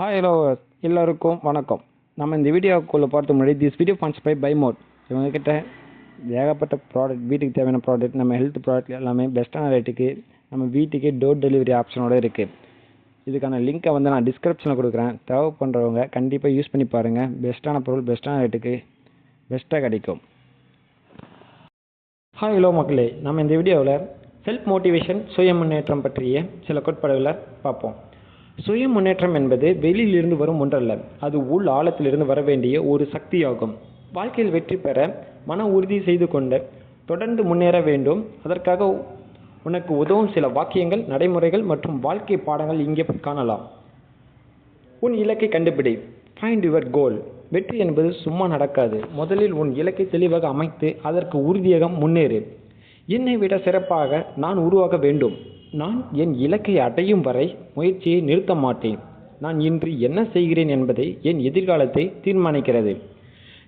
Hi hello எல்லோருக்கும் வணக்கம். நம்ம இந்த வீடியோக்குள்ளே பார்த்து முன்னாடி this video fans bye bye mode இவங்கக்கிட்ட ஏகப்பட்ட ப்ராடக்ட் வீட்டுக்கு தேவையான ப்ராடக்ட் நம்ம ஹெல்த் ப்ராடக்ட் எல்லாமே பெஸ்ட்டான ரேட்டுக்கு நம்ம வீட்டுக்கே டோர் டெலிவரி ஆப்ஷனோட இருக்குது இதுக்கான லிங்க்கை வந்து நான் டிஸ்கிரிப்ஷனில் கொடுக்குறேன். தேவை பண்ணுறவங்க கண்டிப்பாக யூஸ் பண்ணி பாருங்கள் பெஸ்ட்டான பொருள் பெஸ்ட்டான ரேட்டுக்கு பெஸ்ட்டாக கிடைக்கும். ஹாய் ஹலோ மக்களே. நம்ம இந்த வீடியோவில் செல்ஃப் மோட்டிவேஷன் சுய முன்னேற்றம் பற்றிய சில கோட்பாடுகளை பார்ப்போம். சுய முன்னேற்றம் என்பது வெளியிலிருந்து வரும் ஒன்றல்ல. அது உள் ஆழத்திலிருந்து வர வேண்டிய ஒரு சக்தியாகும். வாழ்க்கையில் வெற்றி பெற மன உறுதி செய்து கொண்டு தொடர்ந்து முன்னேற வேண்டும். அதற்காக உனக்கு உதவும் சில வாக்கியங்கள் நடைமுறைகள் மற்றும் வாழ்க்கை பாடங்கள் இங்கே காணலாம். உன் இலக்கை கண்டுபிடி. ஃபைண்ட் யுவர் கோல் வெற்றி என்பது சும்மா நடக்காது. முதலில் உன் இலக்கை தெளிவாக அமைத்து அதற்கு உறுதியாக முன்னேறு. என்னை விட சிறப்பாக நான் உருவாக வேண்டும். நான் என் இலக்கை அடையும் வரை முயற்சியை நிறுத்த மாட்டேன். நான் இன்று என்ன செய்கிறேன் என்பதை என் எதிர்காலத்தை தீர்மானிக்கிறது.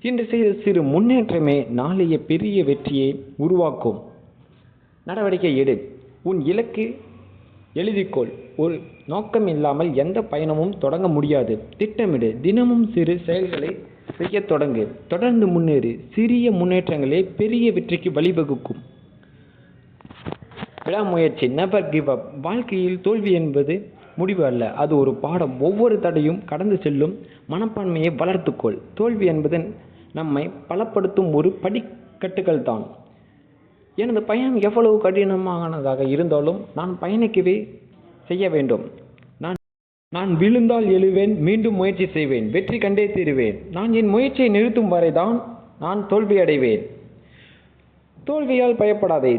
இன்று செய்த சிறு முன்னேற்றமே நாளைய பெரிய வெற்றியை உருவாக்கும். நடவடிக்கை எடு. உன் இலக்கு எழுதிக்கொள். ஒரு நோக்கம் இல்லாமல் எந்த பயணமும் தொடங்க முடியாது. திட்டமிடு. தினமும் சிறு செயல்களை செய்யத் தொடங்கு. தொடர்ந்து முன்னேறு. சிறிய முன்னேற்றங்களே பெரிய வெற்றிக்கு வழிவகுக்கும். விடாமுயற்சி நெவர் கிவ் அப் வாழ்க்கையில் தோல்வி என்பது முடிவு அல்ல. அது ஒரு பாடம். ஒவ்வொரு தடையும் கடந்து செல்லும் மனப்பான்மையை வளர்த்துக்கொள். தோல்வி என்பது நம்மை பலப்படுத்தும் ஒரு படிக்கட்டுகள் தான். எனது பயணம் எவ்வளவு கடினமானதாக இருந்தாலும் நான் பயணிக்கவே செய்ய வேண்டும். நான் நான் விழுந்தால் எழுவேன் மீண்டும் முயற்சி செய்வேன் வெற்றி கண்டே தீருவேன். நான் என் முயற்சியை நிறுத்தும் வரை தான் நான் தோல்வி அடைவேன். தோல்வியால் பயப்படாதே.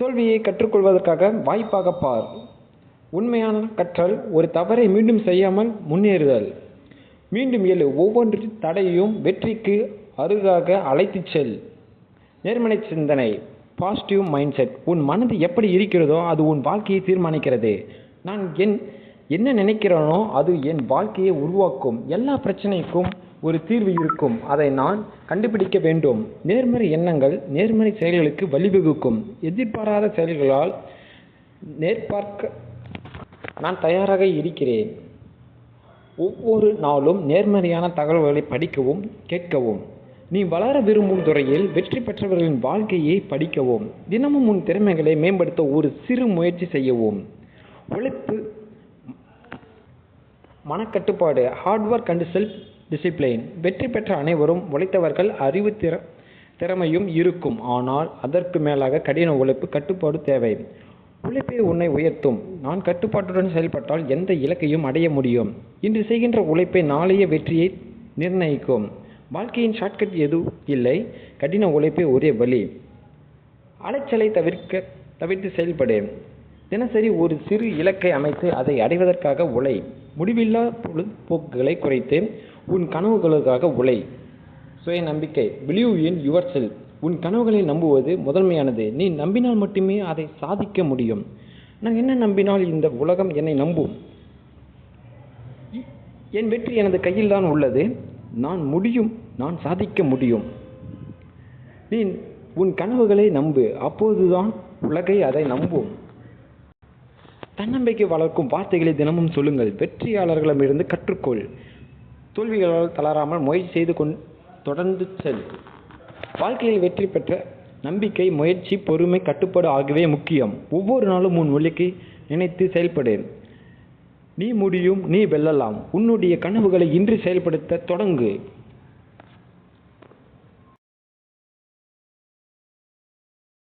தோல்வியை கற்றுக்கொள்வதற்காக வாய்ப்பாக பார். உண்மையான கற்றல் ஒரு தவறை மீண்டும் செய்யாமல் முன்னேறுதல். மீண்டும் எழு ஒவ்வொன்று தடையும் வெற்றிக்கு அருகாக அழைத்துச் செல். நேர்மறை சிந்தனை பாசிட்டிவ் மைண்ட் செட் உன் மனது எப்படி இருக்கிறதோ அது உன் வாழ்க்கையை தீர்மானிக்கிறது. நான் என் என்ன நினைக்கிறேனோ அது என் வாழ்க்கையை உருவாக்கும். எல்லா பிரச்சனைக்கும் ஒரு தீர்வு இருக்கும். அதை நான் கண்டுபிடிக்க வேண்டும். நேர்மறை எண்ணங்கள் நேர்மறை செயல்களுக்கு வழிவகுக்கும். எதிர்பாராத செயல்களால் நேர்பார்க்க நான் தயாராக இருக்கிறேன். ஒவ்வொரு நாளும் நேர்மறையான தகவல்களை படிக்கவும் கேட்கவும். நீ வளர விரும்பும் துறையில் வெற்றி பெற்றவர்களின் வாழ்க்கையை படிக்கவும். தினமும் உன் திறமைகளை மேம்படுத்த ஒரு சிறு முயற்சி செய்யவும். உழைப்பு மனக்கட்டுப்பாடு hard work and self discipline வெற்றி பெற்ற அனைவரும் உழைத்தவர்கள் அறிவு திற திறமையும் இருக்கும். ஆனால் அதற்கு மேலாக கடின உழைப்பு கட்டுப்பாடு தேவை. உழைப்பே உன்னை உயர்த்தும். நான் கட்டுப்பாட்டுடன் செயல்பட்டால் எந்த இலக்கையும் அடைய முடியும். இன்று செய்கின்ற உழைப்பை நாளைய வெற்றியை நிர்ணயிக்கும். வாழ்க்கையின் ஷார்ட்கட் எதுவும் இல்லை. கடின உழைப்பே ஒரே வழி. அலைச்சலை தவிர்க்க தவிர்த்து செயல்படு. தினசரி ஒரு சிறு இலக்கை அமைத்து அதை அடைவதற்காக உழை. முடிவில்லா பொழுதுபோக்குகளை குறைத்து உன் கனவுகளுக்காக உழை. சுய நம்பிக்கை பிலீவ் இன் யுவர் செல் உன் கனவுகளை நம்புவது முதன்மையானது. நீ நம்பினால் மட்டுமே அதை சாதிக்க முடியும். நான் என்ன நம்பினால் இந்த உலகம் என்னை நம்பும்? என் வெற்றி எனது கையில் தான் உள்ளது. நான் முடியும் நான் சாதிக்க முடியும். நீ உன் கனவுகளை நம்பு. அப்போதுதான் உலகை அதை நம்பும். தன்னம்பிக்கை வளர்க்கும் வார்த்தைகளை தினமும் சொல்லுங்கள். வெற்றியாளர்களிடமிருந்து கற்றுக்கொள். தோல்விகளால் தளராமல் முயற்சி செய்து கொண் தொடர்ந்து செல். வாழ்க்கையில் வெற்றி பெற்ற நம்பிக்கை முயற்சி பொறுமை கட்டுப்பாடு ஆகியவை முக்கியம். ஒவ்வொரு நாளும் உன் ஒலிக்கு நினைத்து செயல்படு. நீ முடியும் நீ வெல்லலாம். உன்னுடைய கனவுகளை இன்று செயல்படுத்த தொடங்கு.